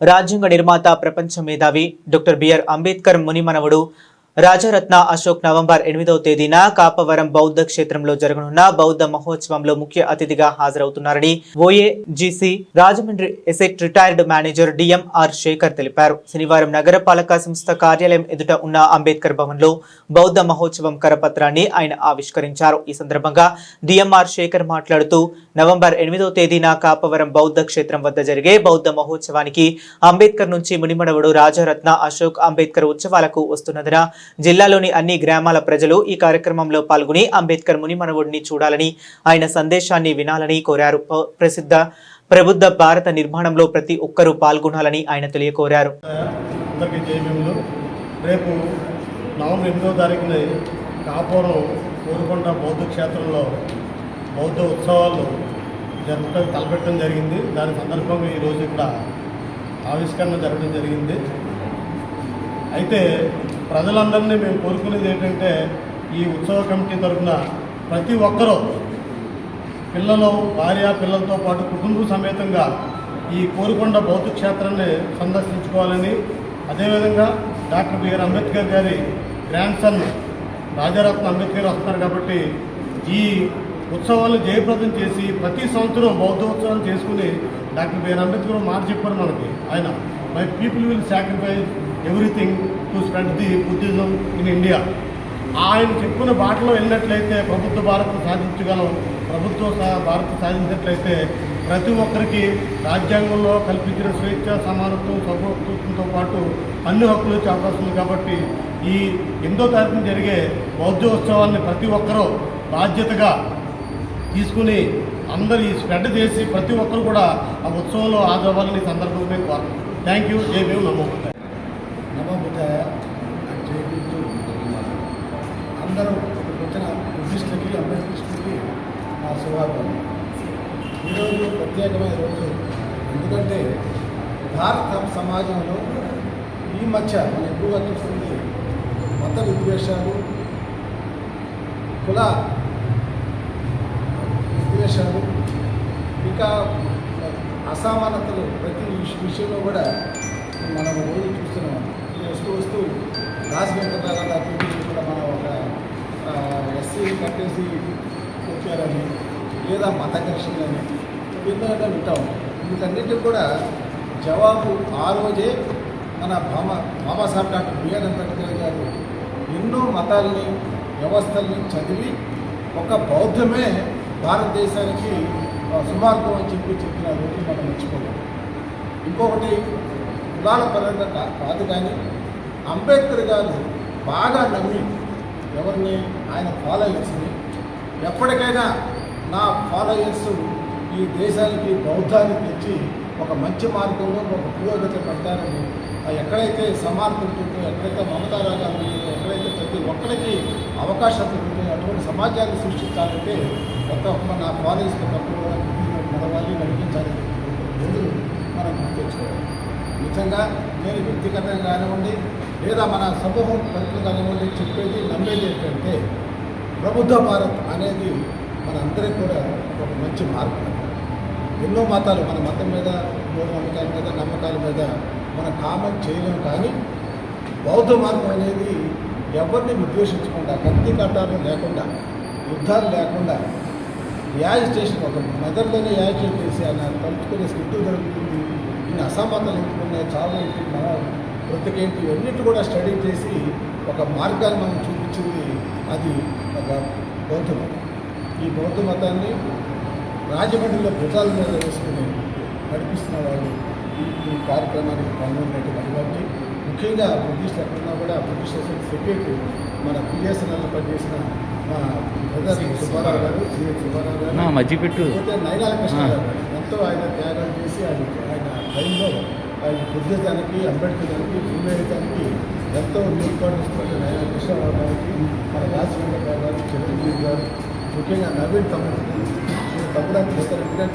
రాజ్యాంగ నిర్మాత ప్రపంచ మేధావి డాక్టర్ బిఆర్ అంబేద్కర్ మునిమనవుడు రాజరత్న అశోక్ నవంబర్ ఎనిమిదవ తేదీన కాపవరం బౌద్ధ క్షేత్రంలో జరగనున్న బౌద్ధ మహోత్సవంలో ముఖ్య అతిథిగా హాజరవుతున్నారని ONGC Rajahmundry asset retired manager DMR Shekhar తెలిపారు. శనివారం నగరపాలక సంస్థ కార్యాలయం ఎదుట ఉన్న అంబేద్కర్ భవన్లో బౌద్ధ మహోత్సవం కరపత్రాన్ని ఆయన ఆవిష్కరించారు. ఈ సందర్భంగా డిఎంఆర్ శేఖర్ మాట్లాడుతూ నవంబర్ ఎనిమిదవ తేదీన కాపవరం బౌద్ధ క్షేత్రం వద్ద జరిగే బౌద్ధ మహోత్సవానికి అంబేద్కర్ నుంచి మునిమడవుడు రాజరత్న అశోక్ అంబేద్కర్ ఉత్సవాలకు వస్తున్నదిన జిల్లాలోని అన్ని గ్రామాల ప్రజలు ఈ కార్యక్రమంలో పాల్గొని అంబేద్కర్ మునిమనవుడిని చూడాలని ఆయన సందేశాన్ని వినాలని కోరారు. ప్రసిద్ధ ప్రబుద్ధ భారత నిర్మాణంలో ప్రతి ఒక్కరూ పాల్గొనాలని ఆయన తెలియకోరారు. రేపు నవంబర్ ఎనిమిదో తారీఖున కాపురం కోరుకొండ బౌద్ధ క్షేత్రంలో బౌద్ధ ఉత్సవాలు జరపడం తలపెట్టడం జరిగింది. దాని సందర్భంగా ఈరోజు ఇక్కడ ఆవిష్కరణ జరగడం జరిగింది. అయితే ప్రజలందరినీ మేము కోరుకునేది ఏంటంటే ఈ ఉత్సవ కమిటీ తరఫున ప్రతి ఒక్కరూ పిల్లలు భార్య పిల్లలతో పాటు కుటుంబ సమేతంగా ఈ కోరుకొండ బౌద్ధ క్షేత్రాన్ని సందర్శించుకోవాలని అదేవిధంగా డాక్టర్ బిఆర్ అంబేద్కర్ గారి గ్రాండ్ సన్ రాజారత్న అంబేద్కర్ వస్తున్నారు కాబట్టి ఈ ఉత్సవాలు జయప్రదం చేసి ప్రతి సంవత్సరం బౌద్ధ ఉత్సవాలు చేసుకుని డాక్టర్ బిఆర్ అంబేద్కర్ మాట చెప్పారు మనకి. ఆయన my people will sacrifice everything to spread the Buddhism in India. ఆయన చెప్పుకున్న బాటలో వెళ్ళినట్లయితే ప్రభుత్వ భారత్ సాధించగలం. ప్రభుత్వ సా- భారత్ సాధించినట్లయితే ప్రతి ఒక్కరికి రాజ్యాంగంలో కల్పించిన స్వేచ్ఛ సమానత్వం సమత్వంతో పాటు అన్ని హక్కులు వచ్చే అవకాశం ఉంది కాబట్టి ఈ ఎనిమిదో తారీఖున జరిగే బౌద్ధోత్సవాన్ని ప్రతి ఒక్కరూ బాధ్యతగా తీసుకుని అందరు ఈ స్ప్రెడ్ చేసి ప్రతి ఒక్కరు కూడా ఆ ఉత్సవంలో హాజరవ్వాలని సందర్భంగా మేము థ్యాంక్ యూ. జై భీమ్. నమో బుద్ధాయ. నమో బుద్ధాయ అందరూ వచ్చిన బుద్ధిస్టులకి అంబేద్కరిస్టులకి నా శుభాకాంక్షలు. ఈరోజు ప్రత్యేకమైన రోజు. ఎందుకంటే భారత సమాజంలో ఈ మధ్య మనం ఎక్కువగా చూస్తుంది మత విద్వేషాలు కుల విద్వేషాలు ఇంకా అసమానతలు ప్రతి విషయంలో కూడా మనం రోజు చూస్తున్నాం. వస్తూ వస్తూ రాజకీయ అభివృద్ధి కూడా మనం ఒక ఎస్సీ కట్టేసి వచ్చారని లేదా మత ఘర్షణలని ఎన్నో ఎన్నో వింటాం. వీటన్నిటికి కూడా జవాబు ఆ రోజే మన బామ బాబాసాహెబ్ డాక్టర్ బిఆర్ అంబేద్కర్ గారు ఎన్నో మతాలని వ్యవస్థల్ని చదివి ఒక బౌద్ధమే భారతదేశానికి సుమార్గం అని చెప్పి చెప్పిన రోజు మనం మర్చిపోలేం. ఇంకొకటి కులాల పరంగా కాదు కానీ అంబేద్కర్ గారు బాగా నమ్మి ఎవరిని ఆయన ఫాలోయర్స్ని ఎప్పటికైనా నా ఫాలోయర్స్ ఈ దేశానికి బౌద్ధాన్ని తెచ్చి ఒక మంచి మార్గంలో ఒక పురోగతి పడతారని ఎక్కడైతే సమానత ఉంటుందో ఎక్కడైతే మమతారాగాలు ఉంటుందో ఎక్కడైతే ప్రతి ఒక్కరికి అవకాశం ఉంటుందో అటువంటి సమాజాన్ని సృష్టించాలంటే ప్రతి ఒక్క నా ఫాలోయర్స్ తక్కువ నడవాలి నడిపించాలి రోజులు మనం గుర్తించుకోవాలి ఖచ్చితంగా నేను వ్యక్తిగతంగా కానివ్వండి లేదా మన సమూహం ప్రజలు కానివ్వండి చెప్పేది నమ్మేది ఏంటంటే ప్రబుద్ధ భారత్ అనేది మనందరికీ కూడా ఒక మంచి మార్గం ఎన్నో మతాలు మన మతం మీద మూఢనమ్మకాల మీద నమ్మకాల మీద మనం కామెంట్ చేయలేము కానీ బౌద్ధ మార్గం అనేది ఎవరిని విద్వేషించకుండా కత్తి కట్టాలు లేకుండా యుద్ధాలు లేకుండా యాజిటేషన్ ఒక మదర్లోనే యాజిటేట్ చేసి ఆయన తలుచుకునే స్థితి జరుగుతుంది ఇన్ని అసమానతలు ఎంచుకున్నాయి చాలా మన బ్రతికేంటి ఇవన్నిటి కూడా స్టడీ చేసి ఒక మార్గాన్ని మనం చూపించింది అది ఒక బౌద్ధ మతం. ఈ బౌద్ధ మతాన్ని రాజమండ్రిలో భుజాల మీద వేసుకుని నడిపిస్తున్న వాళ్ళు ఈ కార్యక్రమానికి పాల్గొన్నట్టు కాబట్టి ముఖ్యంగా బుద్ధిస్ట్ ఎక్కడున్నా కూడా అసోసియేషన్ సెక్రటరీ మన బిఎస్ఎన్ఎల్ పనిచేసిన మా బ్రదర్ సుబ్బారావు గారు సిఎస్ సుబ్బారావు గారు నా మజ్జి పెట్టు. పోతే నైనాల కృష్ణ. గారు ఎంతో ఆయన త్యాగం చేసి ఆయన టైంలో ఆయన బుద్ధిజానికి అంబేద్కర్కి ఫిమేరిజానికి ఎంతో ఏర్పాటు ఆయన కృష్ణరావు గారికి మన రాజశేఖర గారు గారు చిరంజీవి గారు ముఖ్యంగా నవీన్ తమ్ముడు. తమ్ముడానికి అని ఎందుకంటే